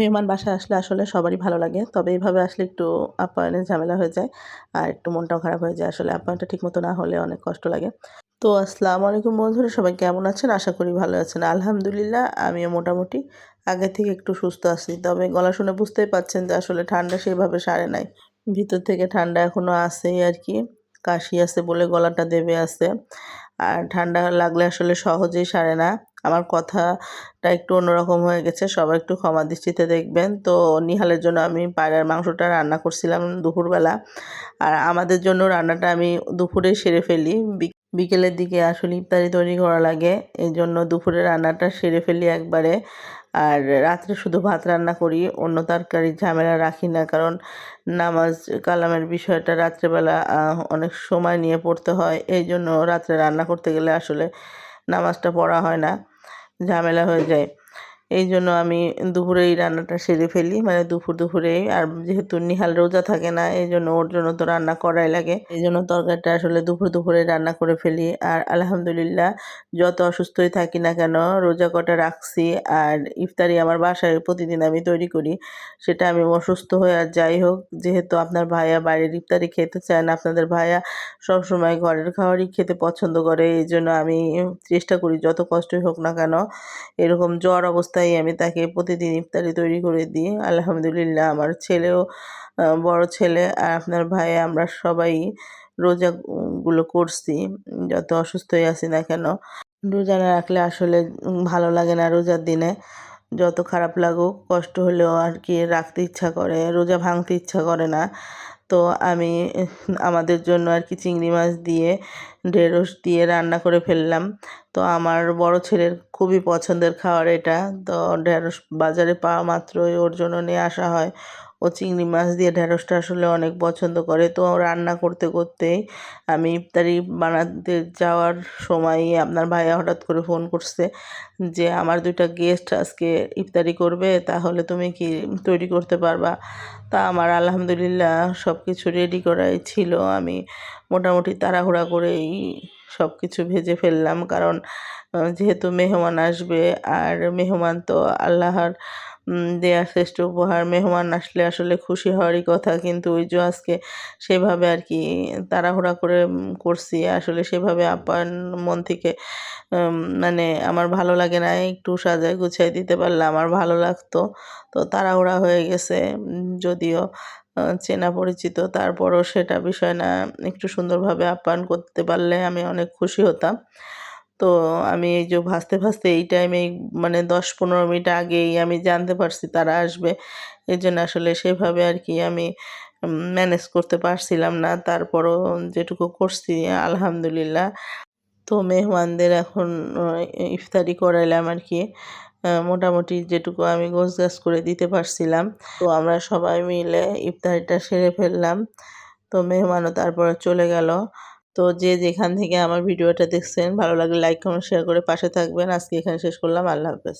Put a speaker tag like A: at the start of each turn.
A: মেহমান বাসায় আসলে আসলে সবারই ভালো লাগে। তবে এইভাবে আসলে একটু আপ্যায়নের ঝামেলা হয়ে যায় আর একটু মনটাও খারাপ হয়ে যায়। আসলে আপ্যায়নটা ঠিকমতো না হলে অনেক কষ্ট লাগে। তো আসসালামু আলাইকুম বন্ধুরা, সবাই কেমন আছেন? আশা করি ভালো আছেন। আলহামদুলিল্লাহ, আমিও মোটামুটি আগে থেকে একটু সুস্থ আছি। তবে গলা শুনে বুঝতেই পাচ্ছেন যে আসলে ঠান্ডা সেভাবে সারে নাই। ভিতর থেকে ঠান্ডা এখনও আছেই আর কি। কাশি আছে বলে গলাটা দেবে আছে। আর ঠান্ডা লাগলে আসলে সহজেই সারে না। আমার কথাটা একটু অন্যরকম হয়ে গেছে, সবাই একটু ক্ষমা দৃষ্টিতে দেখবেন। তো নিহালের জন্য আমি পায়রার মাংসটা রান্না করছিলাম দুপুরবেলা। আর আমাদের জন্য রান্নাটা আমি দুপুরে সেরে ফেলি। বিকেলের দিকে আসলে ইফতারি তৈরি করা লাগে। এই জন্য দুপুরে রান্নাটা সেরে ফেলি একবারে। আর রাত্রে শুধু ভাত রান্না করি, অন্য তরকারি ঝামেলা রাখি না, কারণ নামাজ কালামের বিষয়টা রাত্রেবেলা অনেক সময় নিয়ে পড়তে হয়। এই জন্য রাত্রে রান্না করতে গেলে আসলে নামাজটা পড়া হয় না, ঝামেলা হয়ে যায়। এই জন্য আমি দুপুরে এই রান্নাটা সেরে ফেলি। মানে দুপুর দুপুরে, আর যেহেতু নিহাল রোজা থাকে না এই জন্য ওর জন্য তো রান্না করাই লাগে। এই জন্য তরকারিটা আসলে দুপুর দুপুরে রান্না করে ফেলি। আর আলহামদুলিল্লাহ, যত অসুস্থই থাকি না কেন, রোজা কটা রাখছি। আর ইফতারি আমার বাসায় প্রতিদিন আমি তৈরি করি, সেটা আমি অসুস্থ হয়ে আর যাই হোক। যেহেতু আপনার ভাইয়া বাইরের ইফতারি খেতে চায় না, আপনাদের ভাইয়া সবসময় ঘরের খাবারই খেতে পছন্দ করে। এই জন্য আমি চেষ্টা করি, যত কষ্টই হোক না কেন, এরকম জ্বর অবস্থা তাই আমি তাকে প্রতিদিন ইফতারি তৈরি করে দিই। আলহামদুলিল্লাহ আমার ছেলেও বড় ছেলে আর আপনার ভাই, আমরা সবাই রোজাগুলো করছি। যত অসুস্থই আছি না কেন, রোজা না রাখলে আসলে ভালো লাগে না রোজার দিনে। যত খারাপ লাগুক, কষ্ট হলেও আর কি রাখতে ইচ্ছা করে, রোজা ভাঙতে ইচ্ছা করে না। তো আমি আমাদের জন্য আর কি চিংড়ি মাছ দিয়ে, ঢেঁড়স দিয়ে রান্না করে ফেললাম। তো আমার বড় ছেলের খুবই পছন্দের খাবার এটা। তো ঢেঁড়স বাজারে পাওয়া মাত্রই ওর জন্য নিয়ে আসা হয়। ও চিংড়ি মাছ দিয়ে ঢেঁড়সটা আসলে অনেক পছন্দ করে। তো রান্না করতে করতেই আমি ইফতারি বানাতে যাওয়ার সময়ই আপনার ভাইয়া হঠাৎ করে ফোন করছে যে, আমার দুইটা গেস্ট আজকে ইফতারি করবে, তাহলে তুমি কি তৈরি করতে পারবা? তা আমার আলহামদুলিল্লাহ সব কিছু রেডি করাই ছিল। আমি মোটামুটি তাড়াহুড়া করেই সব কিছু ভেজে ফেললাম। কারণ যেহেতু মেহমান আসবে, আর মেহমান তো আল্লাহর দেয়া শ্রেষ্ঠ উপহার মেহমান আসলে আসলে খুশি হওয়ারই কথা। কিন্তু ওই যে আজকে সেভাবে আর কি তাড়াহুড়া করে করছি। আসলে সেভাবে আপ্যায়ন মন থেকে মানে আমার ভালো লাগে না, একটু সাজায় গুছাই দিতে পারলে আমার ভালো লাগতো। তো তাড়াহুড়া হয়ে গেছে যদিও চেনা পরিচিত, তারপরও সেটা বিষয় না, একটু সুন্দরভাবে আপ্যায়ন করতে পারলে আমি অনেক খুশি হতাম। তো আমি এই যে ভাসতে ভাসতে এই টাইমে মানে দশ পনেরো মিনিট আগেই আমি জানতে পারছি তারা আসবে। এই জন্য আসলে সেভাবে আর কি আমি ম্যানেজ করতে পারছিলাম না। তারপরও যেটুকু করছি, আলহামদুলিল্লাহ। তো মেহমানদের এখন ইফতারি করাইলাম আর কি। মোটামুটি যেটুকু আমি গোছ গাছ করে দিতে পারছিলাম। তো আমরা সবাই মিলে ইফতারিটা সেরে ফেললাম। তো মেহমানও তারপরে চলে গেল। তো যে যেখান থেকে আমার ভিডিওটা দেখছেন, ভালো লাগলে লাইক কমেন্ট শেয়ার করে পাশে থাকবেন। আজকে এখানে শেষ করলাম। আল্লাহ হাফেজ।